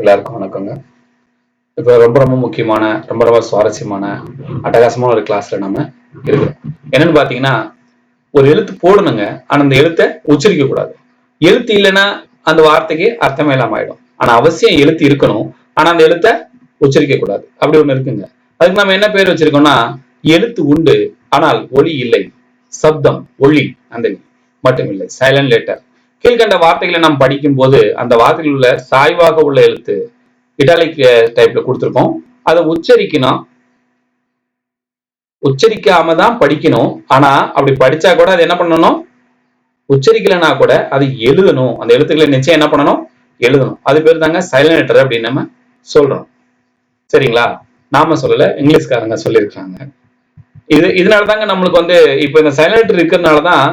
எல்லாருக்கும் வணக்கங்க. இப்போ ரொம்ப ரொம்ப முக்கியமான ரொம்ப ரொம்ப சுவாரஸ்யமான அட்டகாசமான ஒரு கிளாஸ்ல நம்ம இருக்கிறோம். என்னன்னு பாத்தீங்கன்னா ஒரு எழுத்து போடணுங்க. ஆனா அந்த எழுத்தை உச்சரிக்க கூடாது. எழுத்து இல்லைன்னா அந்த வார்த்தைக்கு அர்த்தமே இல்லாம ஆயிடும். ஆனா அவசியம் எழுத்து இருக்கணும். ஆனா அந்த எழுத்தை உச்சரிக்க கூடாது. அப்படி ஒண்ணு இருக்குங்க. அதுக்கு நம்ம என்ன பேர் வச்சிருக்கோம்னா எழுத்து உண்டு ஆனால் ஒளி இல்லை. சப்தம் ஒளி அந்த மட்டும் இல்லை சைலண்ட் லெட்டர் கீழ்கண்ட வார்த்தைகளை நாம் படிக்கும் போது அந்த வார்த்தையில் உள்ள சாய்வாக உள்ள எழுத்து இட்டாலிக் டைப்ல கொடுத்துருக்கோம். அதை உச்சரிக்கணும். உச்சரிக்காம தான் படிக்கணும். ஆனா அப்படி படிச்சா கூட அது என்ன பண்ணணும்? உச்சரிக்கலைன்னா கூட அது எழுதணும். அந்த எழுத்துக்களை நிச்சயம் என்ன பண்ணணும்? எழுதணும். அது பேர் தாங்க சைலண்ட் லெட்டர் அப்படின்னு நம்ம சொல்றோம். சரிங்களா? நாம சொல்லல இங்கிலீஷ்காரங்க சொல்லியிருக்காங்க இது இதனால தாங்க நம்மளுக்கு வந்து இப்போ இந்த சைலண்ட் இருக்கிறதுனால தான்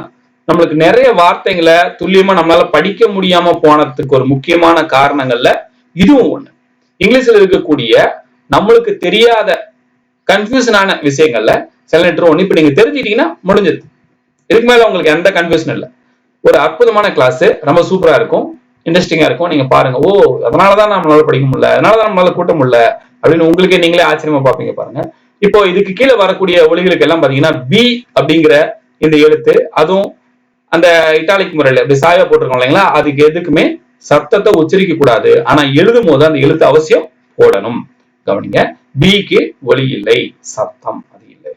நம்மளுக்கு நிறைய வார்த்தைகளை துல்லியமா நம்மளால படிக்க முடியாம போனதுக்கு ஒரு முக்கியமான காரணங்கள்ல இதுவும் ஒண்ணு. இங்கிலீஷ்ல இருக்கக்கூடிய நம்மளுக்கு தெரியாத கன்ஃபியூஷனான விஷயங்கள்ல சைலண்ட் ஒண்ணு. இப்ப நீங்க தெரிஞ்சுக்கிட்டீங்கன்னா முடிஞ்சது இதுக்கு மேல உங்களுக்கு எந்த கன்ஃபியூஷன் இல்லை. ஒரு அற்புதமான கிளாஸ் ரொம்ப சூப்பரா இருக்கும். இன்ட்ரெஸ்டிங்கா இருக்கும். நீங்க பாருங்க ஓ அதனாலதான் நம்மளால படிக்க முடியல. அதனாலதான் நம்மளால கூட்ட முடியல. அப்படின்னு உங்களுக்கே நீங்களே ஆச்சரியமா பார்ப்பீங்க பாருங்க. இப்போ இதுக்கு கீழே வரக்கூடிய ஒளிகளுக்கு எல்லாம் பாத்தீங்கன்னா பி அப்படிங்கிற இந்த எழுத்து அதுவும் அந்த இட்டாலிக் முறையில இப்படி சாயா போட்டிருக்கோம் இல்லைங்களா? அதுக்கு எதுக்குமே சத்தத்தை உச்சரிக்க கூடாது. ஆனா எழுதும் போது அந்த எழுத்து அவசியம் போடணும். கவனிங்க. பிக்கு ஒலி இல்லை. சத்தம் அது இல்லை.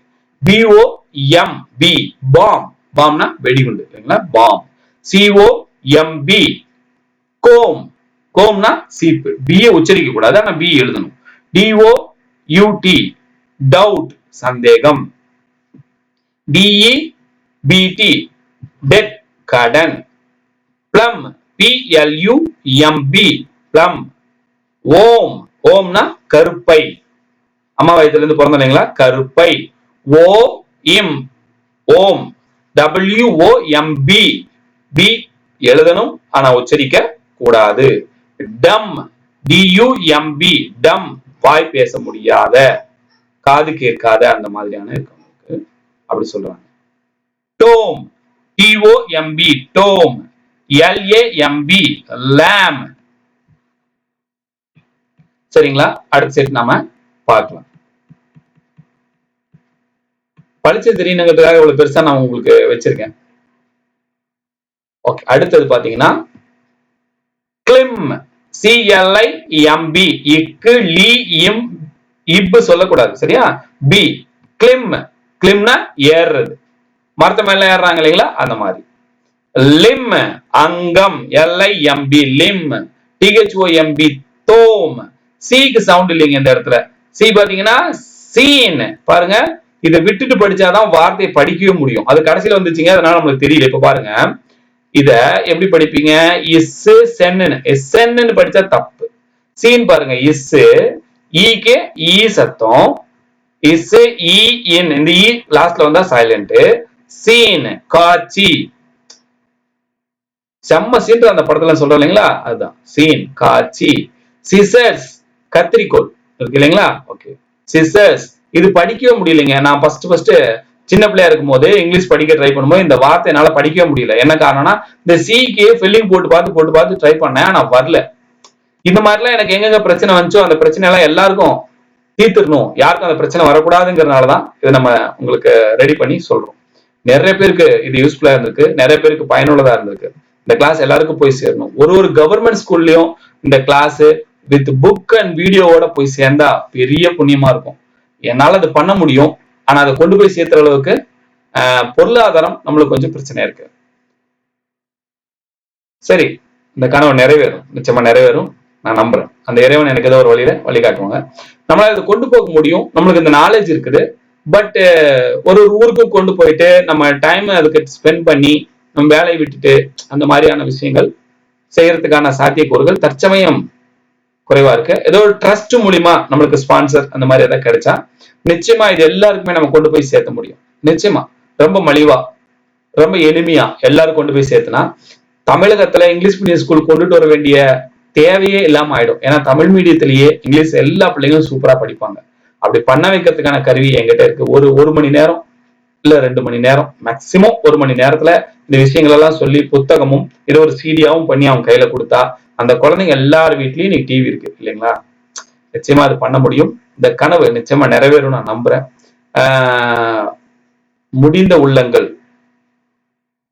B O M B bomb பாம்னா வெடிகுண்டு இல்லைங்களா? Bomb C O M B comb கோம்னா சீப்பு. பிஏ உச்சரிக்க கூடாது. ஆனா பி எழுதணும். D O U T doubt சந்தேகம். D E B T debt கடன் plum P L U M B plumb womb ஓம்னா கருப்பை. அம்மா வயத்துல இருந்து பிறந்தோம் இல்லைங்களா? கருப்பை. ஓ இம் ஓம் W O M B B எழுதணும் ஆனா உச்சரிக்க கூடாது. டம் டியூஎம்பி டம் வாய் பேச முடியாத. காது கேட்காத அந்த மாதிரியான இருக்கவங்களுக்கு அப்படி சொல்றாங்க. டோம் டிஓஎம்பி டோம் எல்ஏஎம்பி லேம் சரிங்களா? அடுத்த செட் நாம பார்க்கலாம். படிச்சு தெரியணுங்கிறதுக்காக இவ்வளவு பெருசா நான் உங்களுக்கு வச்சிருக்கேன். ஓகே அடுத்தது பாத்தீங்கன்னா கிளிம் சிஎல்ஐ எம்பி இக்கு லி இம் இப்பு சொல்லக்கூடாது சரியா? பி கிளிம் கிளிம்னா ஏறுறது. மரத்து மேல ஏறுறாங்க இல்லைங்களா? அந்த மாதிரி. லிம் அங்கம் L I M B limb T H O M B தோம் சிக்கு சவுண்ட் இல்லைங்க இந்த இடத்துல. சி பாத்தீங்கன்னா சீன். பாருங்க. இதை விட்டுட்டு படிச்சாதான் வார்த்தையை படிக்கவே முடியும். அது கடைசியில வந்துச்சுங்க. அதனால நம்மளுக்கு தெரியல. இப்ப பாருங்க. இத எப்படி படிப்பீங்க? இஸ் சென்னு சென்னு படிச்சா தப்பு. சீன் பாருங்க. இஸ் ஈக்கு ஈ சத்தம். இஸ் இன். இந்த இ லாஸ்ட்ல வந்தா சைலண்ட் சீன் காட்சி. செம்ம சீன் அந்த படத்துல சொல்றோம் இல்லைங்களா? அதுதான். சீன் காட்சி. சிசர்ஸ் கத்திரிக்கோள். இருக்கு இல்லைங்களா? ஓகே சிசர்ஸ் இது படிக்கவே முடியலைங்க. நான் ஃபர்ஸ்ட் ஃபர்ஸ்ட் சின்ன பிள்ளையா இருக்கும் போது இங்கிலீஷ் படிக்க ட்ரை பண்ணும்போது இந்த வார்த்தை என்னால படிக்கவே முடியல. என்ன காரணம்னா இந்த சிக்கு ஃபில்லிங் போட்டு பார்த்து போட்டு பார்த்து ட்ரை பண்ணேன் ஆனா வரல. இந்த மாதிரிலாம் எனக்கு எங்கெங்க பிரச்சனை வந்துச்சோ அந்த பிரச்சனை எல்லாம் எல்லாருக்கும் தீர்த்துடணும். யாருக்கும் அந்த பிரச்சனை வரக்கூடாதுங்கிறதுனாலதான் இதை நம்ம உங்களுக்கு ரெடி பண்ணி சொல்றோம். நிறைய பேருக்கு இது யூஸ்ஃபுல்லா இருந்திருக்கு. நிறைய பேருக்கு பயனுள்ளதா இருந்திருக்கு. இந்த கிளாஸ் எல்லாருக்கும் போய் சேரணும். ஒரு ஒரு கவர்மெண்ட் ஸ்கூல்லயும் இந்த கிளாஸ் வித் புக் அண்ட் வீடியோவோட போய் சேர்ந்தா பெரிய புண்ணியமா இருக்கும். என்னால அது பண்ண முடியும். ஆனா அதை கொண்டு போய் சேர்த்துற அளவுக்கு பொருளாதாரம் நம்மளுக்கு கொஞ்சம் பிரச்சனையா இருக்கு. சரி இந்த கனவு நிறைவேறும். நிச்சயமா நிறைவேறும். நான் நம்புறேன். அந்த இறைவன் எனக்கு ஏதோ ஒரு வழியில வழிகாட்டுவாங்க. நம்மளால இதை கொண்டு போக முடியும். நம்மளுக்கு இந்த நாலேஜ் இருக்குது. பட் uh, ஒரு ஒரு ஊருக்கும் கொண்டு போயிட்டு நம்ம டைம் அதுக்கு ஸ்பெண்ட் பண்ணி நம்ம வேலையை விட்டுட்டு அந்த மாதிரியான விஷயங்கள் செய்யறதுக்கான சாத்தியக்கூறுகள் தற்சமயம் குறைவா இருக்கு. ஏதோ ஒரு ட்ரஸ்ட் மூலியமா நம்மளுக்கு ஸ்பான்சர் அந்த மாதிரி ஏதாவது கிடைச்சா நிச்சயமா இது எல்லாருக்குமே நம்ம கொண்டு போய் சேர்த்த முடியும். நிச்சயமா. ரொம்ப மலிவா ரொம்ப எளிமையா எல்லாரும் கொண்டு போய் சேர்த்துனா தமிழகத்துல இங்கிலீஷ் மீடியம் ஸ்கூல் கொண்டுட்டு வர வேண்டிய தேவையே இல்லாம ஆயிடும். ஏன்னா தமிழ் மீடியத்திலேயே இங்கிலீஷ் எல்லா பிள்ளைங்களும் சூப்பரா படிப்பாங்க. அப்படி பண்ண வைக்கிறதுக்கான கருவி என்கிட்ட இருக்கு. ஒரு ஒரு மணி நேரம் இல்ல ரெண்டு மணி நேரம். மேக்சிமம் ஒரு மணி நேரத்துல இந்த விஷயங்கள் எல்லாம் சொல்லி புத்தகமும் இதை ஒரு சீடியாவும் பண்ணி அவங்க கையில கொடுத்தா அந்த குழந்தைங்க எல்லார் வீட்லயும் இன்னைக்கு டிவி இருக்கு இல்லைங்களா? நிச்சயமா அது பண்ண முடியும். இந்த கனவு நிச்சயமா நிறைவேறும் நான் நம்புறேன். ஆஹ் முடிந்த உள்ளங்கள்.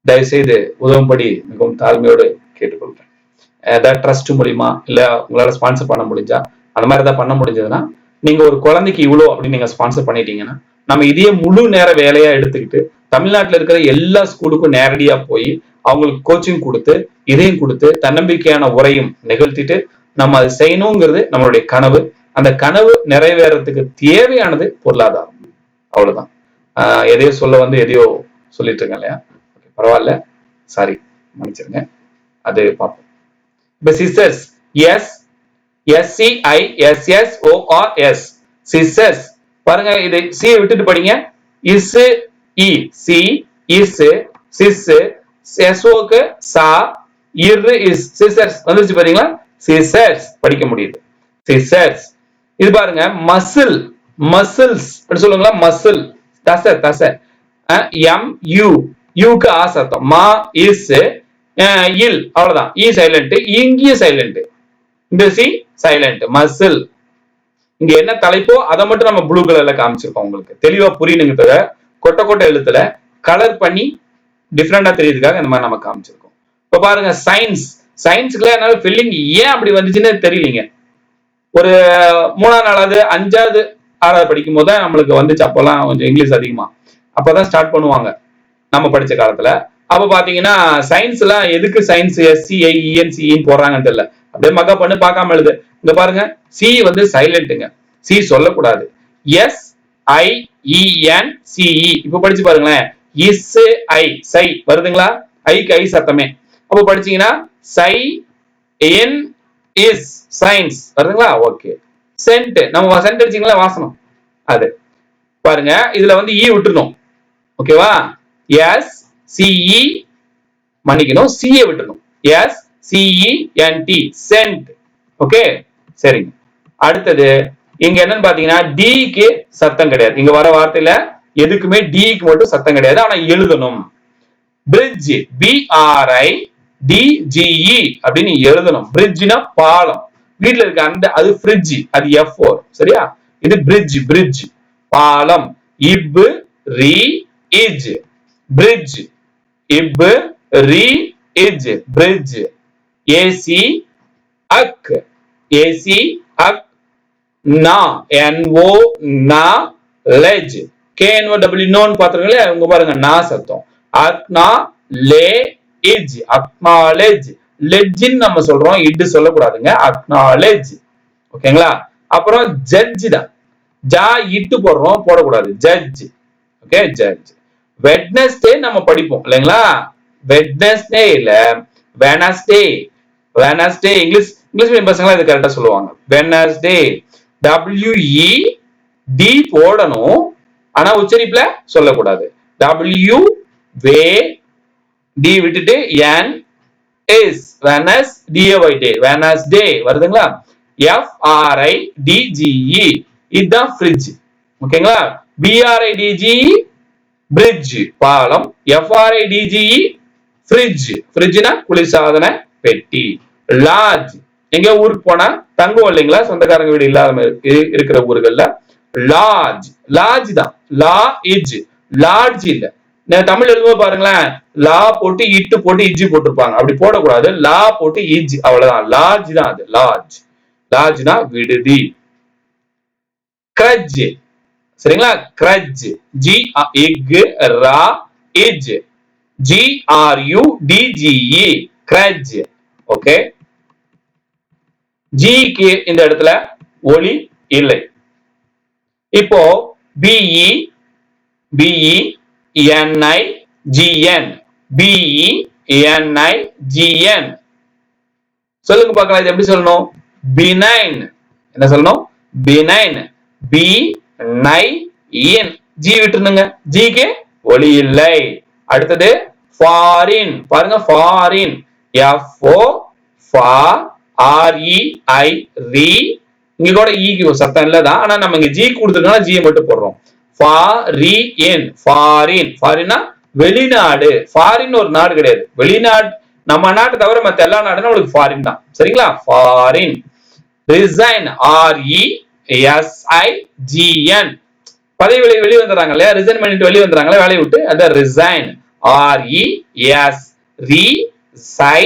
தயவுசெய்து உதவும்படி மிகவும் தாழ்மையோடு கேட்டுக்கொள்றேன் ஏதாவது ட்ரஸ்ட் மூலியமா இல்ல உங்களால ஸ்பான்சர் பண்ண முடிஞ்சா அந்த மாதிரி ஏதாவது பண்ண முடிஞ்சதுன்னா நீங்க ஒரு குழந்தைக்கு இவ்வளோ அப்படின்னு நீங்க ஸ்பான்சர் பண்ணிட்டீங்கன்னா நம்ம இதையே முழு நேர வேலையா எடுத்துக்கிட்டு தமிழ்நாட்டில் இருக்கிற எல்லா ஸ்கூலுக்கும் நேரடியா போய் அவங்களுக்கு கோச்சிங் கொடுத்து இதையும் கொடுத்து தன்னம்பிக்கையான உரையும் நிகழ்த்திட்டு நம்ம அதை செய்யணுங்கிறது நம்மளுடைய கனவு. அந்த கனவு நிறைவேறதுக்கு தேவையானது பொருளாதாரம். அவ்வளவுதான். ஆஹ் எதையோ சொல்ல வந்து எதையோ சொல்லிட்டு இருக்கேன் இல்லையா? பரவாயில்ல. சாரி மன்னிச்சிருங்க அது பார்ப்போம் இப்ப sisters S S C I S sisters பாருங்க இதை சி விட்டுட்டு படிங்க. இஸ் இ சி இஸ் சிஸ் எஸ்ஓக்கு சா இரு இஸ் சிசர்ஸ் வந்துருச்சு பாத்தீங்களா? சிசர்ஸ் படிக்க முடியுது. சிசர்ஸ் இது பாருங்க மசில் மசில்ஸ் அப்படி சொல்லுங்களா மசில் தசை தசை. எம் யூ யூக்கு ஆ சத்தம் மா இஸ் இல். அவ்வளவுதான். E இ சைலண்ட் இங்கேயும் சைலண்ட் இந்த சி சைலண்ட் மசில் இங்க என்ன தலைப்போ அதை மட்டும் நம்ம ப்ளூ கலர்ல காமிச்சிருக்கோம் உங்களுக்கு. தெளிவா புரியணுங்க தவிர கொட்டை கொட்டை எழுத்துல கலர் பண்ணி டிஃப்ரெண்டா தெரியுதுக்காக இந்த மாதிரி நம்ம காமிச்சிருக்கோம். இப்ப பாருங்க சயின்ஸ் சயின்ஸ்க்குலாம் என்னால ஃபில்லிங் ஏன் அப்படி வந்துச்சுன்னு தெரியலீங்க. ஒரு மூணாவது நாளாவது அஞ்சாவது ஆறாவது படிக்கும் போது தான் நம்மளுக்கு வந்துச்சு. அப்போல்லாம் கொஞ்சம் இங்கிலீஷ் அதிகமா. அப்பதான் ஸ்டார்ட் பண்ணுவாங்க. நம்ம படிச்ச காலத்துல. அப்ப பாத்தீங்கன்னா சயின்ஸ் எல்லாம் எதுக்கு சயின்ஸ் எஸ்சிஐ இஎன்சிஇன்னு போடுறாங்கன்னு தெரியல. அப்படியே மக்கா பண்ணு பார்க்காம எழுது. இங்க பாருங்க சி வந்து சைலண்ட்டுங்க சி சொல்லக்கூடாது. எஸ் ஐ இஎன் சிஇ இப்ப படிச்சு பாருங்களேன். இஸ் ஐ சை. வருதுங்களா? ஐக்கு ஐ சத்தமே. அப்போ படிச்சீங்கன்னா சை என் இஸ் சயின்ஸ் வருதுங்களா? ஓகே சென்ட் நம்ம சென்ட் அடிச்சிங்களா? வாசனம். அது. பாருங்க இதுல வந்து e இ விட்டுருணும் ஓகேவா எஸ் சிஇ e, மன்னிக்கணும். C A விட்டுணும் S C E T scent okay சரிங்க அடுத்தது இங்க என்னன்னு பாத்தீங்கன்னா டிக்கு சத்தம் கிடையாது. இங்க வர வார்த்தையில எதுக்குமே டிக்கு மட்டும் சத்தம் கிடையாது. ஆனா எழுதணும். பிரிட்ஜ் பிஆர்ஐ டிஜிஇ அப்படின்னு எழுதணும். பிரிட்ஜ்னா பாலம். வீட்ல இருக்க அந்த அது ஃப்ரிட்ஜ் அது எஃப் சரியா? இது பிரிட்ஜ் பிரிட்ஜ் பாலம். இப்பு ரி இஜ் பிரிட்ஜ் இப் ரி இஜ் பிரிட்ஜ் ஏசி அக் ஏசி அக் நா என்ஓ நா லெஜ் கேஎன்ஓ டபிள்யூ நோன்னு பாத்துருங்களே உங்க பாருங்க நா சத்தம். அக்னா லே இஜ் அக்னாலேஜ் லெஜ்ன்னு நம்ம சொல்றோம் இட்டு சொல்லக்கூடாதுங்க. அக்னாலேஜ் ஓகேங்களா? அப்புறம் ஜட்ஜ் தான். ஜா இட்டு போடுறோம் போடக்கூடாது. ஜட்ஜ் ஓகே ஜட்ஜ் வெட்னஸ்டே நம்ம படிப்போம் இல்லைங்களா? வெட்னஸ்டே இல்ல Wednesday Wednesday English English medium பசங்களாம் இது கரெக்டாக சொல்லுவாங்க. வெனஸ்டே டபிள்யூஇ டி போடணும். ஆனா உச்சரிப்புல சொல்லக்கூடாது. டபிள்யூ வே டி விட்டுட்டு N S Wednes D A Y day Wednesday வருதுங்களா F R I D G E இதுதான் ஃப்ரிட்ஜ் ஓகேங்களா? B R I D G E bridge பாலம். F R I D G E fridge ஃப்ரிட்ஜ்னா குளிர்சாதன பெட்டி lodge எங்க ஊருக்கு போனா தங்கம் இல்லைங்களா? சொந்தக்காரங்க வீடு இல்லாத இருக்கிற ஊர்கள்ல. லாட்ஜ் லாட்ஜ் தான். லா இஜ் லாட்ஜ் இல்ல தமிழ் எழுதும்போது பாருங்களேன் லா போட்டு இட்டு போட்டு இஜ்ஜி போட்டிருப்பாங்க. அப்படி போடக்கூடாது. லா போட்டு இஜ் அவ்வளவுதான். லாட்ஜ் தான் அது. லாட்ஜ் லாட்ஜ்னா விடுதி. கிரஜ் சரிங்களா? கிரஜ் ஜி இக் ரா இஜ் G R U D G E grudge okay ஜிக்கு இந்த இடத்துல ஒளி இல்லை. இப்போ B E B E N I G N B E N I G N சொல்லுங்க பார்க்கலாம் இது எப்படி சொல்லணும்? பினைன் என்ன சொல்லணும்? பினைன் பி நை இன் ஜி விட்டுருங்க ஜிக்கு ஒளி இல்லை. அடுத்தது ஃபாரின் பாருங்க ஃபாரின் எஃப் ஃபா ஆர் ஐ ரி. இங்க கூட ஈக்கு சத்தம் இல்லதான். ஆனா நம்ம இங்க ஜி கொடுத்துருக்கோம் ஜி மட்டும் போடுறோம். Foreign foreign. ஃபாரின்னா வெளிநாடு. ஃபாரின் ஒரு நாடு கிடையாது. வெளிநாடு நம்ம நாட்டை தவிர மத்த எல்லா நாடுனா உங்களுக்கு ஃபாரின் தான். சரிங்களா? ஃபாரின். ரிசைன் ஆர்இ இ எஸ் பதவி வெளியே வெளியே வந்துடுறாங்க இல்லையா? ரிசைன் பண்ணிட்டு வெளியே வந்துடுறாங்களே வேலையை விட்டு. அதான் ரிசைன் ஆர்இ எஸ் ரி சை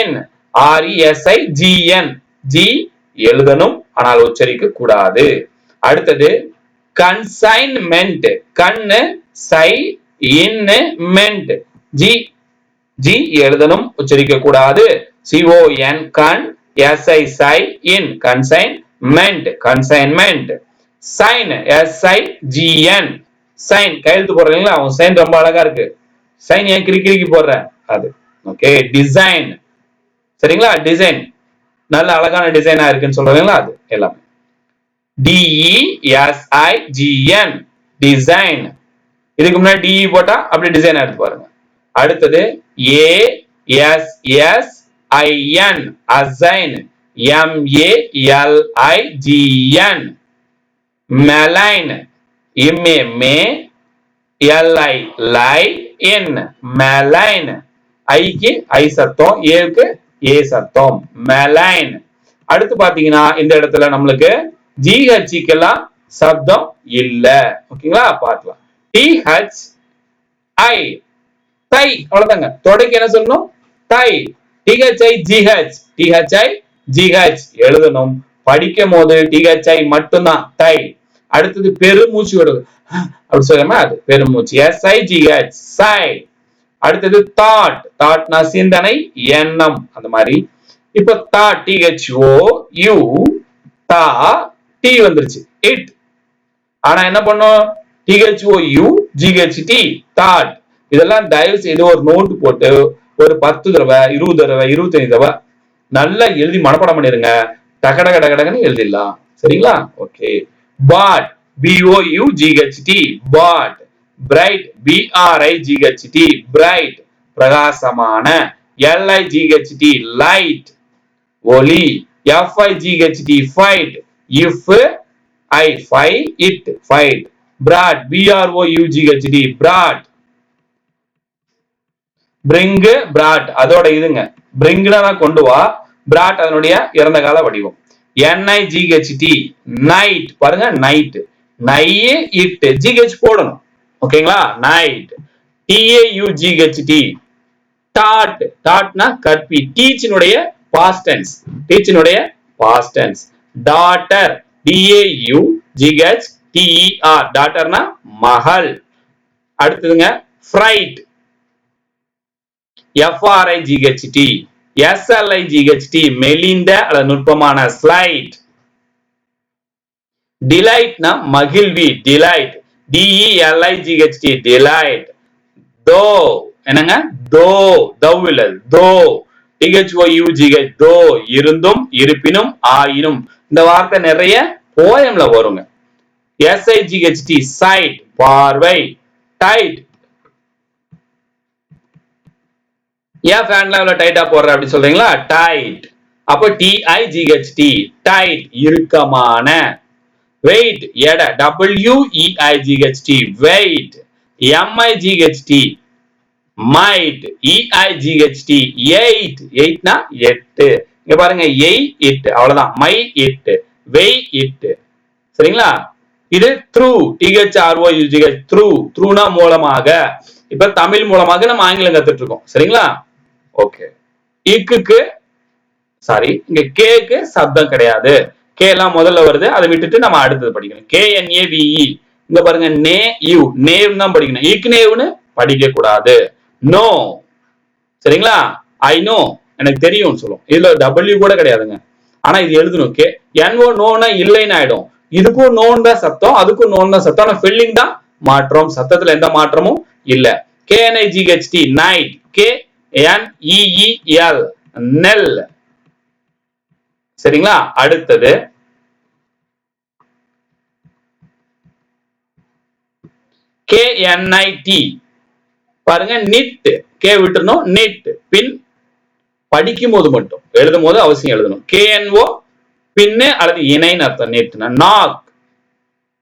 என். ஆர்இஎஸ்ஐ ஜிஎன் ஜி எழுதணும் ஆனால் உச்சரிக்க கூடாது. அடுத்தது கன்சைன்மெண்ட் கண்ணு சை இன்னு மென்ட் ஜி ஜி எழுதணும் உச்சரிக்க கூடாது. சிஓஎன் கண் எஸ்ஐ சை இன் consignment consignment sign S I G N sign கையெழுத்து போடுறீங்களா? அவங்க சைன் ரொம்ப அழகா இருக்கு. சைன் ஏன் கிறுக்கி போடுற? அது. ஓகே டிசைன் சரிங்களா? டிசைன் நல்ல அழகான டிசைனா இருக்குன்னு சொல்றீங்களா அது எல்லாமே. டிஇஎஸ்ஐஜிஎன் டிசைன் இதுக்கு முன்னாடி டிஇ போட்டா அப்படி டிசைன் எடுத்து பாருங்க. அடுத்தது A S S I N assign M A L I G N L I malign இம்ஏ மே எல்ஐ லை என் மெலைன் ஐக்கு ஐ சத்தம் ஏக்கு ஏ சத்தம். மெலைன். அடுத்து பாத்தீங்கன்னா இந்த இடத்துல நம்மளுக்கு ஜிஹெச்க்கெல்லாம் சப்தம் இல்ல. ஓகேங்களா? பார்க்கலாம். T H I. தை. அவ்வளவுதாங்க. தொடைக்கு என்ன சொல்லணும்? Thigh. T H I G H. T H I G H. எழுதணும். படிக்கும் போது டிஹெச்ஐ மட்டும்தான். தை. அடுத்தது பெருமூச்சு விடுது அப்படி சொல்லுமா அது. பெருமூச்சு. எஸ்ஐ ஜிஹெச் சை அடுத்தது தாட் தாட்னா சிந்தனை எண்ணம். அந்த மாதிரி. இப்போ தா டிஹெச்ஓ யூ தா டி வந்துருச்சு. இட் ஆனா என்ன பண்ணும்? டிஹெச்ஓ யூ ஜிஹெச்டி தாட் இதெல்லாம் தயவு செய்து ஒரு நோட்டு போட்டு ஒரு பத்து தடவை இருபது தடவை இருபத்தஞ்சு தடவை நல்லா எழுதி மனப்பாடம் பண்ணிருங்க. டகடக டகடகன்னு எழுதிடலாம். சரிங்களா? Okay bought B O U G H T bought bright B R I G H T bright பிரகாசமான L I G H T light ஒலி F I G H T fight if ஐ ஃபை it fight brought B R O U G H T brought bring brought அதோட இதுங்க. பிரிங்னா கொண்டு வா. Brad அதனுடைய இறந்த கால வடிவம். N I G H T night பாருங்க நைட் நை இட் ஜிஹெச் போடணும். ஓகேங்களா? Night T A G H T taught டாட்னா கற்பி. டீச்சினுடைய பாஸ்டன்ஸ் டீச்சினுடைய பாஸ்டன்ஸ் டாட்டர் டிஏயு ஜிஹெச் டிஇஆர் டாட்டர்னா மகள். அடுத்ததுங்க ஃப்ரைட் எஃப்ஆர்ஐ ஜிஹெச்டி எஸ்எல்ஐ ஜிஹெச்டி மெலிந்த அல்லது நுட்பமான ஸ்லைட் டிலைட்னா மகிழ்வி. டிலைட் டிஇஎல்ஐஜிஹெச்டி டிலைட் தோ என்னங்க? தோ தவ் இல்ல தோ டிஹெச்ஓ யூஜிஹெச் தோ இருந்தும் இருப்பினும் ஆயினும். இந்த வார்த்தை நிறைய போயம்ல வருங்க. எஸ்ஐஜிஹெச்டி சைட் பார்வை டைட் ஏன் ஃபேன்ல இவ்வளவு டைட்டா போடுற அப்படின்னு சொல்றீங்களா? டைட் அப்போ டிஐஜிஹெச்டி டைட் இறுக்கமான. வெயிட் எடை W E I G H T weight M I G H T might E I G H T eight எயிட்னா எட்டு. இங்க பாருங்க எய் இட் அவ்வளவுதான். மை இட் வெய் இட் சரிங்களா? இது through T H R O U G H through த்ரூனா மூலமாக. இப்ப தமிழ் மூலமாக நம்ம ஆங்கிலம் கத்துட்டு இருக்கோம் சரிங்களா? ஓகே இக்குக்கு சாரி இங்க கேக்கு சப்தம் கிடையாது. கே எல்லாம் முதல்ல வருது அதை விட்டுட்டு நம்ம அடுத்தது படிக்கணும். கே என் விஇ இங்க பாருங்க நே யூ நேவ் தான் படிக்கணும். இக் நேவ்னு படிக்க கூடாது. நோ சரிங்களா? ஐ நோ எனக்கு தெரியும்னு சொல்லும். இதுல டபிள்யூ கூட கிடையாதுங்க. ஆனா இது எழுதணும். கே என்ஓ நோனா இல்லைன்னு ஆயிடும். இதுக்கும் நோன் தான் சத்தம் அதுக்கும் நோன் தான் சத்தம். ஆனா ஃபில்லிங் தான் மாற்றம். சத்தத்துல எந்த மாற்றமும் இல்ல. K N I G H T knight K N E E L kneel சரிங்களா? அடுத்தது. கேஎன்ஐடி பாருங்க நிட் கே விட்டுருந்தோம் நிட் பின் படிக்கும் போது மட்டும். எழுதும் போது அவசியம் எழுதணும். கேஎன்ஓ பின்னு அல்லது இணைன்னு அர்த்தம் நெட்னா நாக்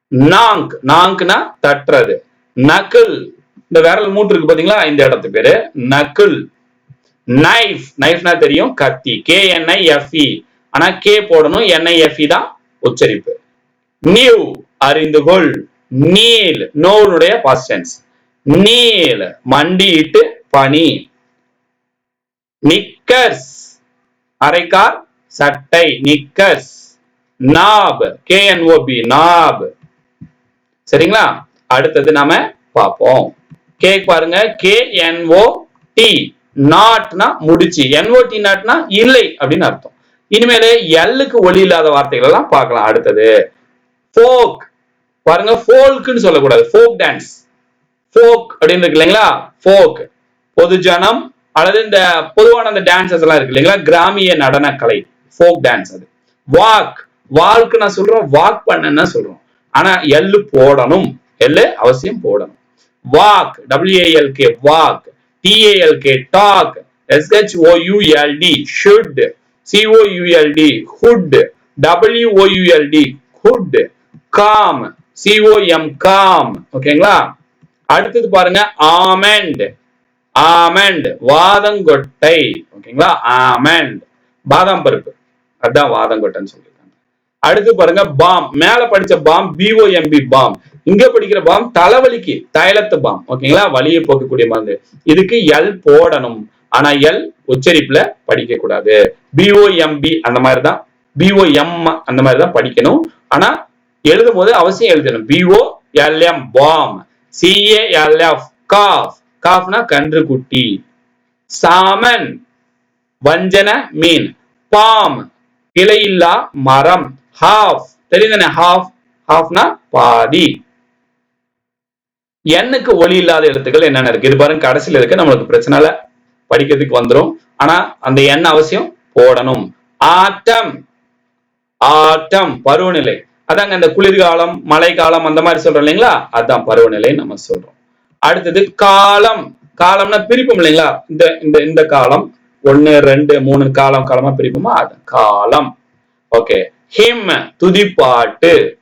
நாங்க் நாங்க்னா தட்டுறது. நக்கிள் இந்த விரல் மூட்டு இருக்கு பாத்தீங்களா? இந்த இடத்து பேரு. நக்கிள் நைஃப் நைஃப்னா தெரியும் கத்தி. கே ஆனா கே போடணும் என்ஐஎஃப்இ தான் உச்சரிப்பு. நியூ அறிந்து கொள். நீல் நோனுடைய பாஸ்டன்ஸ் நீல் மண்டியிட்டு பனி. நிக்கர்ஸ் அரைக்கார் சட்டை நிக்கர்ஸ் நாப் கேஎன்ஓபி நாப் சரிங்களா? அடுத்தது நாம பார்ப்போம். கேக் பாருங்க. கேஎன்ஓ டி நாட்னா முடிச்சு. என்ஓடி நாட்னா இல்லை அப்படின்னு அர்த்தம். இனிமேல் எல்லுக்கு ஒளி இல்லாத வார்த்தைகள் எல்லாம் பார்க்கலாம். அடுத்தது ஃபோக் பாருங்க ஃபோல்க்னு சொல்லக்கூடாது. ஃபோக் டான்ஸ் ஃபோக் அப்படின்னு இருக்கு இல்லைங்களா? ஃபோக் பொதுஜனம் அல்லது இந்த பொதுவான அந்த டான்சஸ் எல்லாம் இருக்கு இல்லைங்களா? கிராமிய நடன கலை. ஃபோக் டான்ஸ் அது. வாக் வாக்கு நான் சொல்றோம் வாக் பண்ணன்னு சொல்றோம். ஆனா எள்ளு போடணும். எள்ளு அவசியம் போடணும். Walk W A L K walk T A L K talk S H O U L D should C O U L D could W O U L D would calm C O M calm ஓகேங்களா அடுத்தது பாருங்க ஆமெண்ட் ஆமெண்ட் வாதங்கொட்டை. ஓகேங்களா ஆமெண்ட் பாதாம் பருப்பு. அதான் வாதங்கொட்டைன்னு சொல்லியிருக்காங்க. அடுத்து பாருங்க பாம் மேல படிச்ச பாம் பிஓஎம்பி பாம் இங்க படிக்கிற பாம் தலைவலிக்கு தைலத்து பாம் ஓகேங்களா வலியை போக்கக்கூடிய மருந்து இதுக்கு எல் போடணும். ஆனா எல் உச்சரிப்புல படிக்க கூடாது பிஓஎம்பி அந்த மாதிரி தான் பிஓஎம் அந்த மாதிரி தான் படிக்கணும். ஆனா எழுதும் போது அவசியம் எழுதணும். P O L M palm C A L F calf காஃப்னா கன்று குட்டி சாமன். வஞ்சன மீன். பாம். கிளையில்லா மரம். ஹாஃப் தெரியுதானே? ஹாஃப் ஹாஃப்னா பாதி. எண்ணுக்கு ஒளி இல்லாத எழுத்துக்கள் என்னென்ன இருக்கு? இது பாருங்க கடைசியில் இருக்கு. நம்மளுக்கு பிரச்சனை படிக்கிறதுக்கு வந்துடும் ஆனா அந்த எண் அவசியம் போடணும். ஆட்டம். ஆட்டம் பருவநிலை. அதாங்க இந்த குளிர்காலம் மழைக்காலம் அந்த மாதிரி சொல்றோம் இல்லைங்களா? அதான் பருவநிலை நம்ம சொல்றோம். அடுத்தது காலம். காலம்னா பிரிப்போம் இல்லைங்களா? இந்த இந்த இந்த காலம். ஒன்னு ரெண்டு மூணு காலம் காலமா பிரிப்போமா? அது காலம். ஓகே. ஹிம் துதிப்பாட்டு.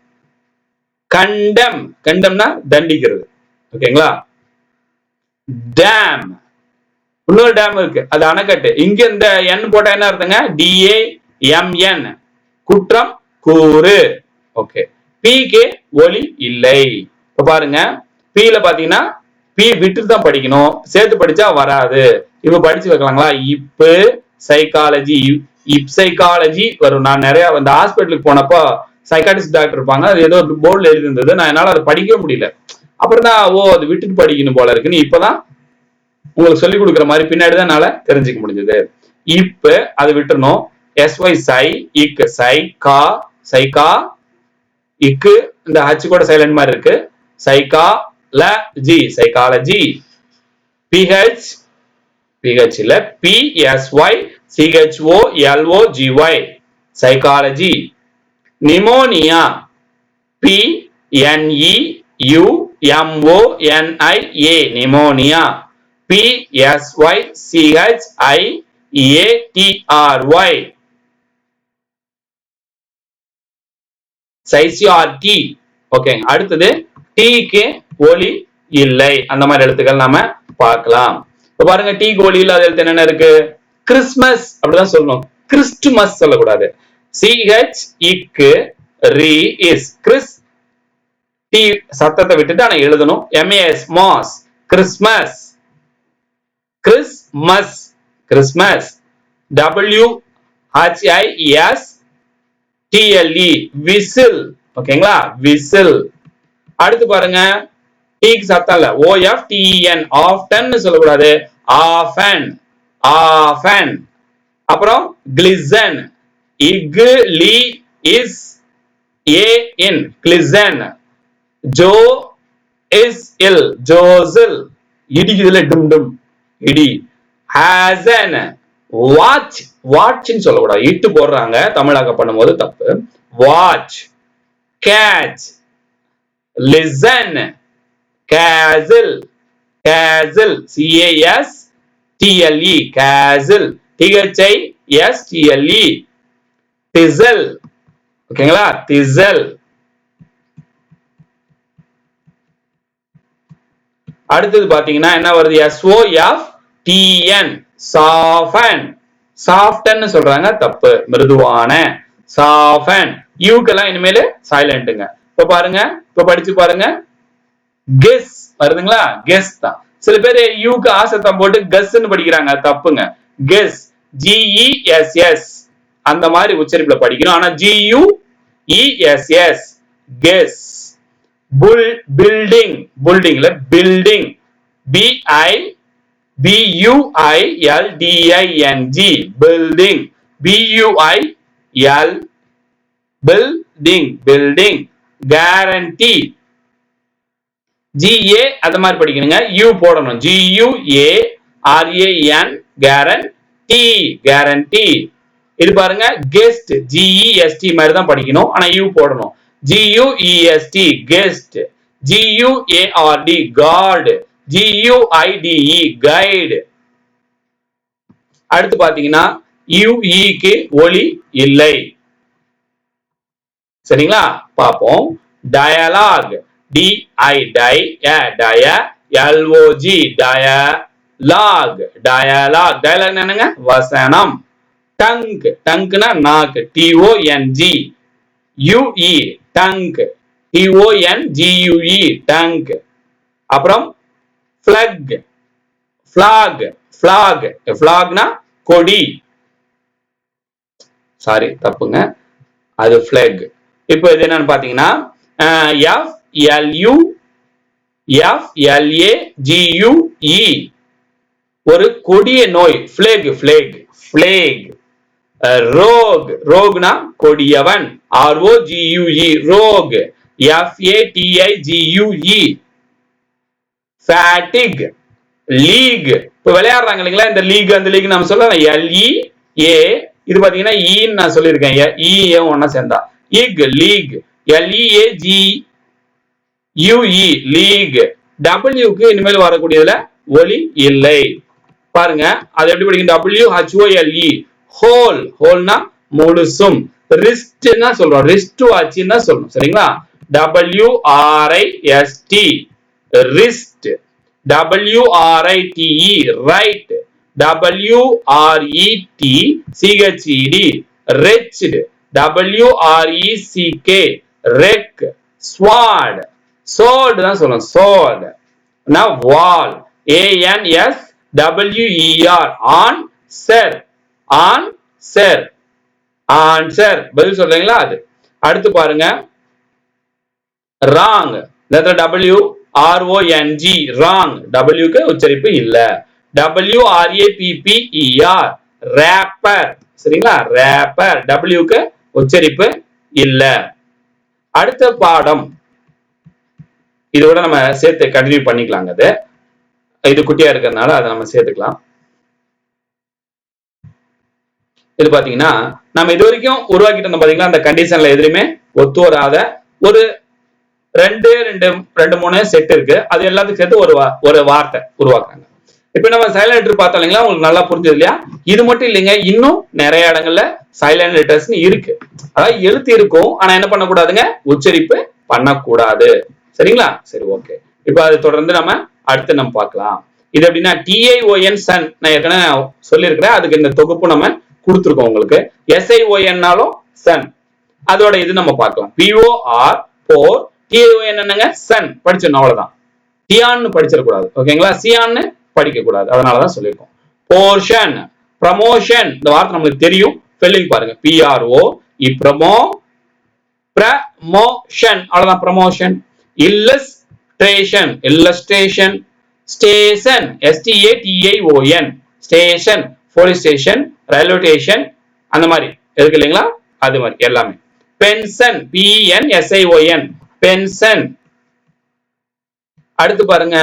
கண்டம். கண்டம்னா தண்டிக்கிறது. ஓகேங்களா? டேம். இன்னொரு டேம் இருக்கு. அது அணைக்கட்டு. இங்க இந்த என் போட்டா என்ன அர்த்தங்க? டிஏ எம்என் குற்றம் கூறு. ஓகே பிக்கு ஒலி இல்லை. இப்ப பாருங்க. பில பாத்தீங்கன்னா பி விட்டு தான் படிக்கணும். சேர்த்து படிச்சா வராது. இப்ப படிச்சு வைக்கலாங்களா? இப்பு சைக்காலஜி இப் சைக்காலஜி வரும். நான் நிறைய அந்த ஹாஸ்பிட்டலுக்கு போனப்போ சைக்காட்டிஸ்ட் டாக்டர் இருப்பாங்க. அது ஏதோ போர்டில் எழுதி இருந்தது நான் என்னால் அதை படிக்கவே முடியல. அப்புறம் தான் ஓ அது விட்டுட்டு படிக்கணும் போல இருக்குன்னு இப்பதான் உங்களுக்கு சொல்லி கொடுக்குற மாதிரி பின்னாடி தான் என்னால தெரிஞ்சுக்க முடிஞ்சது. இப்ப அதை விட்டுறணும். எஸ்ஒய் சை இக் சை கா சைகா இக்கு இந்த ஹச் கூட சைலண்ட் மாதிரி இருக்கு. Psychology psychology P H P H இல்ல P S Y C H O L O G Y psychology pneumonia P N E U M O N I A pneumonia P S Y C H I A T R Y சைசியார்டி okay அடுத்தது டீக்கு ஒலி இல்லை. அந்த மாதிரி எழுத்துக்கள் நாம பார்க்கலாம். இப்ப பாருங்க டீக்கு ஒலி இல்லாத எழுத்து என்னென்ன இருக்கு? கிறிஸ்மஸ் அப்படிதான் சொல்லணும். கிறிஸ்துமஸ் சொல்லக்கூடாது. சிஹெச் இக்கு ரி இஸ் கிறிஸ் டி சத்தத்தை விட்டுட்டு ஆனா எழுதணும். M A S mass Christmas Christmas Christmas W H I S T L E whistle ஓகேங்களா விசில் அடுத்து பாருங்க. டீக்கு சத்தம் இல்ல. O F T N often சொல்லக்கூடாது. ஆஃபன் ஆஃபன் அப்புறம் கிளிசன் இக்லி இஸ் ஏ இன் கிளிசன் ஜோ இஸ் இல். ஜோசில். இடிக்குதுல டும் டும். இடி. ஹாசன் வாட்ச் வாட்ச்னு சொல்லக்கூடாது. இட்டு போடுறாங்க. தமிழாக்க பண்ணும்போது தப்பு. Watch catch listen castle castle C A S T L E castle T H I S T L E thistle ஓகேங்களா? டிசல் அடுத்தது பாத்தீங்கன்னா என்ன வருது? எஸ்ஓஎஃப் டிஎன் சாஃபன் சாஃப்டன் சொல்றாங்க தப்பு மிருதுவான. சாஃபன் யூக்கெல்லாம் இனிமேல் சைலண்ட்டுங்க இப்ப பாருங்க இப்ப படிச்சு பாருங்க. கெஸ் வருதுங்களா? கெஸ் தான். சில பேர் யூக்கு ஆசத்தம் போட்டு கெஸ்ன்னு படிக்கிறாங்க தப்புங்க. கெஸ் ஜிஇஎஸ்எஸ் அந்த மாதிரி உச்சரிப்புல படிக்கணும். ஆனா ஜியு இஎஸ்எஸ் கெஸ் புல் பில்டிங் பில்டிங்ல பில்டிங் பிஐ பியூஐஎல்டிஐஎன்ஜி building பியூஐஎல் building building guarantee GA அந்த மாதிரி படிக்கணுங்க. யூ போடணும். ஜியூஏ ஆர்ஏஎன் கேரண்டி கேரண்டி இது பாருங்க கெஸ்ட் ஜிஇஎஸ்டி மாதிரி தான் படிக்கணும். ஆனா யூ போடணும். G U E S T guest G U A R D guard G U I D E guide அடுத்து பாத்தீங்கன்னா யுஇக்கு ஒலி இல்லை. சரிங்களா? பார்ப்போம். டயலாக் டிஐ டை டய L O G dialogue dialogue dialogue என்னங்க? வசனம். டங்க் டங்க்னா நாக்கு. டிஓஎன்ஜி யுஇ டங்க் டிஓஎன்ஜியுஇ டங்க் அப்புறம் ஃபிளக் ஃபிளாக் ஃபிளாக் ஃபிளாக்னா கொடி. சாரி தப்புங்க. அது ஃபிளக் இப்போ இது என்னன்னு பார்த்தீங்கன்னா F L U F L A G U E ஒரு கொடிய நோய். ஃபிளேக் ஃபிளேக் ஃபிளேக் ரோக் ரோக்னா கொடியவன். R O G U E rogue F A G U E fatigue league இப்போ விளையாடுறாங்க இல்லைங்களா? இந்த லீக் அந்த லீக் நம்ம சொல்லலாம். எல்இ ஏ இது பாத்தீங்கன்னா e ஈன்னு நான் சொல்லியிருக்கேன். E, இஏ ஏ ஒன்னா சேர்ந்தா. இக் league L E A G U E league டபிள்யூக்கு இனிமேல் வரக்கூடியதுல ஒலி இல்லை. பாருங்க அது எப்படி படிக்கும் டபிள்யூ ஹச்ஓஎல்இ ஹோல் ஹோல்னா முழுசும். ரிஸ்ட்னா சொல்றோம். ரிஸ்ட் வாட்சின்னா தான் சொல்லணும் சரிங்களா W R I S T wrist W R I write W R E T C H E D wretched W R E C K wreck sword sword தான் சொல்லணும் sword wall A N S W E R on செர் ஆன் செர் answer பதில் சொல்றீங்களா அது? அடுத்து பாருங்க. ராங் இந்த இடத்துல டபிள்யூ ஆர்ஓஎன்ஜி ராங் டபிள்யூக்கு உச்சரிப்பு இல்ல. W R A P P E R wrapper சரிங்களா? ரேப்பர் டபிள்யூக்கு உச்சரிப்பு இல்ல. அடுத்த பாடம். இதோட நம்ம சேர்த்து கண்டினியூ பண்ணிக்கலாங்க அது. இது குட்டியா இருக்கிறதுனால அதை நம்ம சேர்த்துக்கலாம். இது பாத்தீங்கன்னா நம்ம இது வரைக்கும் உருவாக்கிட்டு இருந்தோம் பாத்தீங்களா அந்த கண்டிஷன்ல எதுலையுமே ஒத்து வராத ஒரு ரெண்டு ரெண்டு ரெண்டு மூணு செட் இருக்கு. அது எல்லாத்துக்கும் சேர்த்து ஒரு ஒரு வார்த்தை உருவாக்குறாங்க. இப்ப நம்ம சைலண்ட் லெட்டர் பார்த்தோம் இல்லைங்களா? உங்களுக்கு நல்லா புரிஞ்சது இல்லையா? இது மட்டும் இல்லைங்க இன்னும் நிறைய இடங்கள்ல சைலண்ட் லெட்டர்ஸ் இருக்கு. அதாவது எழுத்து இருக்கும் ஆனா என்ன பண்ணக்கூடாதுங்க? உச்சரிப்பு பண்ணக்கூடாது. சரிங்களா? சரி ஓகே இப்ப அது தொடர்ந்து நம்ம அடுத்து நம்ம பார்க்கலாம். இது எப்படின்னா டிஐஓஎன் சன். நான் ஏற்கனவே சொல்லியிருக்கிறேன். அதுக்கு இந்த தொகுப்பு நம்ம கொடுத்துருக்கோம் உங்களுக்கு. எஸ்ஐஓஎன்னாலும் சன். அதோட இது நம்ம பார்க்கலாம். பிஓஆர் போர் ஹீரோ என்னங்க சன். படிச்சிடணும் அவ்வளவுதான் டியான்னு படிச்சிடக்கூடாது ஓகேங்களா சியான்னு படிக்க கூடாது. அதனாலதான் சொல்லியிருக்கோம். போர்ஷன் ப்ரமோஷன் இந்த வார்த்தை நம்மளுக்கு தெரியும். ஸ்பெல்லிங் பாருங்க. பிஆர்ஓ இப்ரமோ ப்ரமோஷன் அவ்வளவுதான். Promotion illustration illustration station S T A T I O N station police station railway station அந்த மாதிரி. இருக்கு இல்லைங்களா? அது மாதிரி. எல்லாமே. பென்ஷன் பிஎன் எஸ்ஐஓஎன் பென்ஷன் அடுத்து பாருங்க.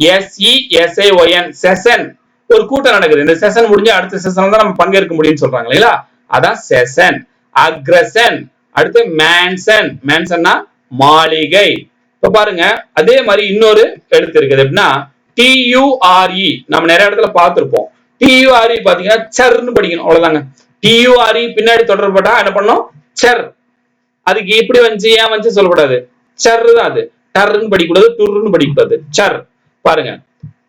எஸ்இஎஸ்ஐஓஎன் செஷன் ஒரு கூட்டம் நடக்குது. இந்த செஷன் முடிஞ்சு அடுத்த செஷன் தான் நம்ம பங்கேற்க முடியும்னு சொல்றாங்க இல்லைங்களா? அதான் செஷன் அக்ரசன் அடுத்து மேன்சன் மேன்சன்னா மாளிகை. இப்ப பாருங்க அதே மாதிரி இன்னொரு எழுத்து இருக்குது. எப்படின்னா டியூஆர்இ நம்ம நிறைய இடத்துல பார்த்துருப்போம். டியூஆர்இ பாத்தீங்கன்னா சர்னு படிக்கணும். அவ்வளவுதாங்க. டியூஆர்இ பின்னாடி தொடர்பட்டா என்ன பண்ணும்? சர். அதுக்கு இப்படி வந்துச்சு ஏன் வந்துச்சு சொல்லக்கூடாது. சர் தான் அது. டர்ன்னு படிக்கூடாது டுர்ன்னு படிக்கூடாது சர். பாருங்க.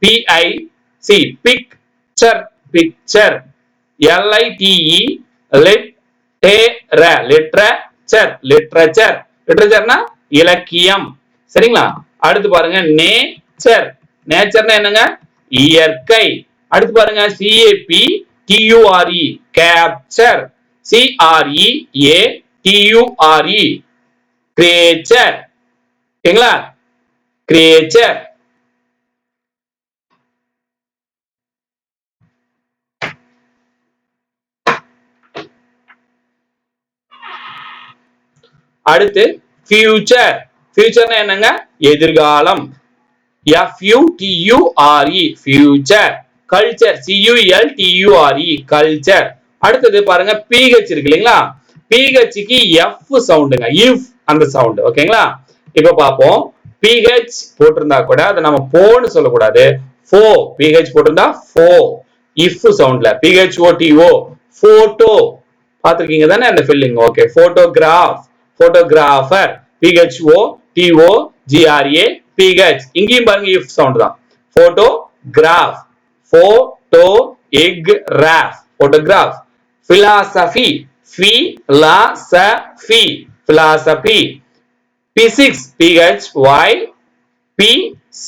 P I C big sir picture L I T E lit literature literature லிட்ரேச்சர்னா இலக்கியம். சரிங்களா? அடுத்து பாருங்க நேச்சர் நேச்சர்னா என்னங்க? இயற்கை. அடுத்து பாருங்க C A P T U R E capture C R E A T U R E creature ஓகேங்களா கிரியேச்சர் அடுத்து ஃபியூச்சர் ஃபியூச்சர்னா என்னங்க? எதிர்காலம். F U T U R E future culture C U L T U R E culture அடுத்தது பாருங்க P H இருக்கு இல்லைங்களா? பிஹெச்க்கு எஃப் சவுண்டுங்க. இஃப் அந்த சவுண்டு. ஓகேங்களா? இப்ப பார்ப்போம் பிஹெச் போட்டிருந்தா கூட அதை நம்ம போன்னு சொல்லக்கூடாது. ஃபோ பிஹெச் போட்டிருந்தா ஃபோ F சவுண்ட்ல. P H O T O photo பார்த்துருக்கீங்க தானே அந்த filling okay photograph photographer P H O T O G R A P H இங்கேயும் பாருங்க இஃப் சவுண்ட் தான். Photograph photo egg rough photograph philosophy philosophy. Philosophy physics p y p c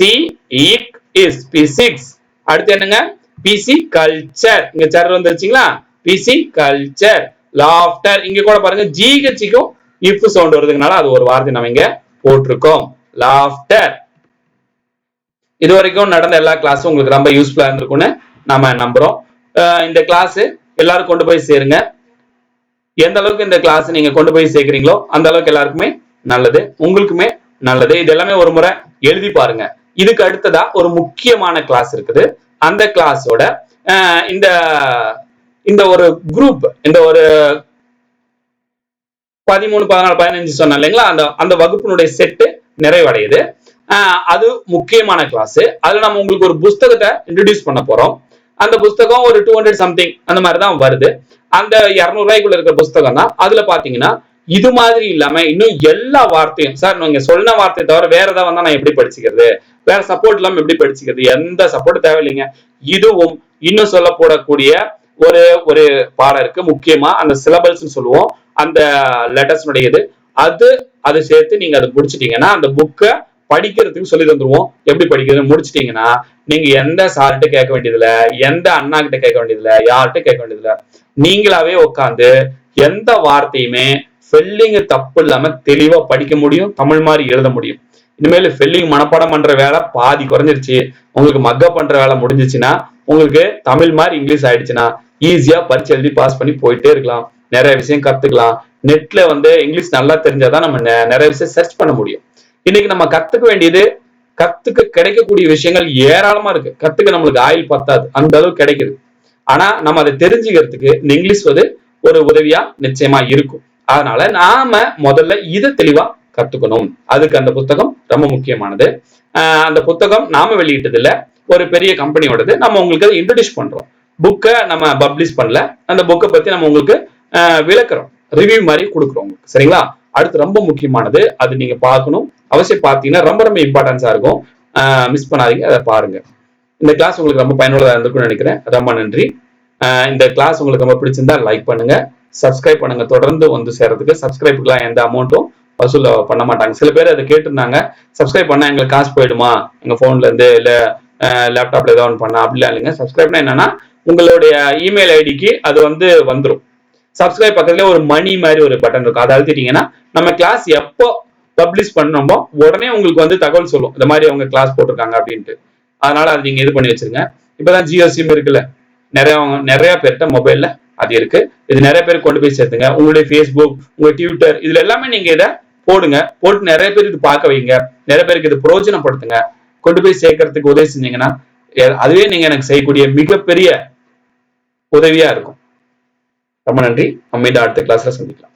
இக் is. Physics அடுத்து என்னங்க? PC culture இங்க சர் வந்துருச்சுங்களா? PC culture laughter இங்க கூட பாருங்க ஜிஹெச்சிக்கும் இஃப் சவுண்ட் வருதுங்கனால அது ஒரு வார்த்தை நம்ம இங்க போட்டிருக்கோம். லாஃப்டர் இது வரைக்கும் நடந்த எல்லா கிளாஸும் உங்களுக்கு ரொம்ப யூஸ்ஃபுல்லா இருந்திருக்கும்னு நாம நம்புறோம். இந்த கிளாஸ் எல்லாரும் கொண்டு போய் சேருங்க. எந்த அளவுக்கு இந்த கிளாஸ் நீங்க கொண்டு போய் சேர்க்கிறீங்களோ அந்த அளவுக்கு எல்லாருக்குமே நல்லது உங்களுக்குமே நல்லது. இது எல்லாமே ஒரு முறை எழுதி பாருங்க. இதுக்கு அடுத்ததா ஒரு முக்கியமான கிளாஸ் இருக்குது. அந்த கிளாஸோட இந்த இந்த ஒரு குரூப் இந்த ஒரு பதிமூணு பதினாலு பதினஞ்சு சொன்னேன் இல்லைங்களா? அந்த அந்த வகுப்பினுடைய செட்டு நிறைவடையுது. அது முக்கியமான கிளாஸ் அதுல நம்ம உங்களுக்கு ஒரு புஸ்தகத்தை இன்ட்ரடியூஸ் பண்ண போறோம். அந்த புஸ்தகம் ஒரு டூ ஹண்ட்ரட் சம்திங் அந்த மாதிரி தான் வருது. அந்த இருநூறு ரூபாய்க்குள்ள இருக்கிற புஸ்தகம் தான் அதுல பாத்தீங்கன்னா இது மாதிரி இல்லாம இன்னும் எல்லா வார்த்தையும் சார் நீங்க சொன்ன வார்த்தையை தவிர வேற ஏதாவது வந்தா நான் எப்படி படிச்சுக்கிறது? வேற சப்போர்ட் இல்லாம எப்படி படிச்சுக்கிறது? எந்த சப்போர்ட் தேவையில்லைங்க. இதுவும் இன்னும் சொல்ல போடக்கூடிய ஒரு ஒரு பாடம் இருக்கு. முக்கியமா அந்த சிலபஸ் சொல்லுவோம். அந்த லெட்டர்ஸ்னுடையது அது அது சேர்த்து நீங்க அதை முடிச்சிட்டீங்கன்னா அந்த புக்கை படிக்கிறதுக்கு சொல்லி தந்துருவோம். எப்படி படிக்கிறது முடிச்சிட்டீங்கன்னா நீங்க எந்த சார்கிட்ட கேட்க வேண்டியதில்ல எந்த அண்ணா கிட்ட கேட்க வேண்டியதில்ல யார்கிட்ட கேட்க வேண்டியதில்ல நீங்களாவே உட்காந்து எந்த வார்த்தையுமே ஃபெல்லிங் தப்பு இல்லாம தெளிவா படிக்க முடியும் தமிழ் மாதிரி எழுத முடியும். இனிமேல் ஃபெல்லிங் மனப்பாடம் பண்ற வேலை பாதி குறைஞ்சிருச்சு. உங்களுக்கு மக்கப் பண்ற வேலை முடிஞ்சிச்சுன்னா உங்களுக்கு தமிழ் மாதிரி இங்கிலீஷ் ஆயிடுச்சுன்னா ஈஸியா பரிச்சு எழுதி பாஸ் பண்ணி போயிட்டே இருக்கலாம். நிறைய விஷயம் கத்துக்கலாம். நெட்ல வந்து இங்கிலீஷ் நல்லா தெரிஞ்சாதான் நம்ம நிறைய விஷயம் சர்ச் பண்ண முடியும். இன்னைக்கு நம்ம கத்துக்க வேண்டியது கத்துக்க கிடைக்கக்கூடிய விஷயங்கள் ஏராளமா இருக்கு. கத்துக்க நம்மளுக்கு ஆயில் பத்தாது. அந்த அளவு கிடைக்குது. ஆனா நம்ம அதை தெரிஞ்சுக்கிறதுக்கு இந்த இங்கிலீஷ் வந்து ஒரு உதவியா நிச்சயமா இருக்கும். அதனால நாம முதல்ல இதை தெளிவா கத்துக்கணும். அதுக்கு அந்த புத்தகம் ரொம்ப முக்கியமானது. அந்த புத்தகம் நாம வெளியிட்டது இல்ல ஒரு பெரிய கம்பெனியோடது. நம்ம உங்களுக்கு அதை இன்ட்ரடியூஸ் பண்றோம். புக்கை நம்ம பப்ளிஷ் பண்ணல. அந்த புக்கை பத்தி நம்ம உங்களுக்கு விளக்குறோம். ரிவ்யூ மாதிரி கொடுக்குறோம் உங்களுக்கு. சரிங்களா? அடுத்து ரொம்ப முக்கியமானது அது நீங்க பார்க்கணும். அவசியம் பார்த்தீங்கன்னா ரொம்ப ரொம்ப இம்பார்ட்டன்ஸா இருக்கும். மிஸ் பண்ணாதீங்க அதை பாருங்க. இந்த கிளாஸ் உங்களுக்கு ரொம்ப பயனுள்ளதாக இருந்திருக்கும்னு நினைக்கிறேன். ரொம்ப நன்றி. இந்த கிளாஸ் உங்களுக்கு ரொம்ப பிடிச்சிருந்தா லைக் பண்ணுங்க. சப்ஸ்கிரைப் பண்ணுங்க. தொடர்ந்து வந்து சேர்றதுக்கு சப்ஸ்கிரைப்புக்குலாம் எந்த அமௌண்ட்டும் வசூல் பண்ண மாட்டாங்க. சில பேர் அதை கேட்டிருந்தாங்க. சப்ஸ்கிரைப் பண்ணா எங்களுக்கு காசு போயிடுமா? எங்க போன்ல இருந்து இல்ல லேப்டாப்ல ஏதோ ஒன்று பண்ணா? அப்படிலாம் இல்லைங்க. சப்ஸ்கிரைப்னா என்னன்னா உங்களுடைய இமெயில் ஐடிக்கு அது வந்து வந்துடும் சப்ஸ்கிரைப் பக்கத்துல ஒரு மணி மாதிரி ஒரு பட்டன் இருக்கும். அதை அழுத்திட்டீங்கன்னா நம்ம கிளாஸ் எப்போ பப்ளிஷ் பண்ணணுமோ உடனே உங்களுக்கு வந்து தகவல் சொல்லும். இந்த மாதிரி அவங்க கிளாஸ் போட்டிருக்காங்க அப்படின்ட்டு. அதனால அது நீங்க இது பண்ணி வச்சிருங்க. இப்பதான் ஜியோ சிம் இருக்குல்ல. நிறைய நிறைய பேர்கிட்ட மொபைல்ல அது இருக்கு. இது நிறைய பேர் கொண்டு போய் சேர்த்துங்க. உங்களுடைய ஃபேஸ்புக் உங்க ட்விட்டர் இதுல எல்லாமே நீங்க இதை போடுங்க. போட்டு நிறைய பேர் இது பார்க்க வைங்க. நிறைய பேருக்கு இது பிரயோஜனப்படுத்துங்க. கொண்டு போய் சேர்க்கறதுக்கு உதவி செஞ்சீங்கன்னா அதுவே நீங்க எனக்கு செய்யக்கூடிய மிகப்பெரிய உதவியா இருக்கும். ரொம்ப நன்றி. நம்ம இந்த அடுத்த கிளாஸ்ல சந்திக்கலாம்.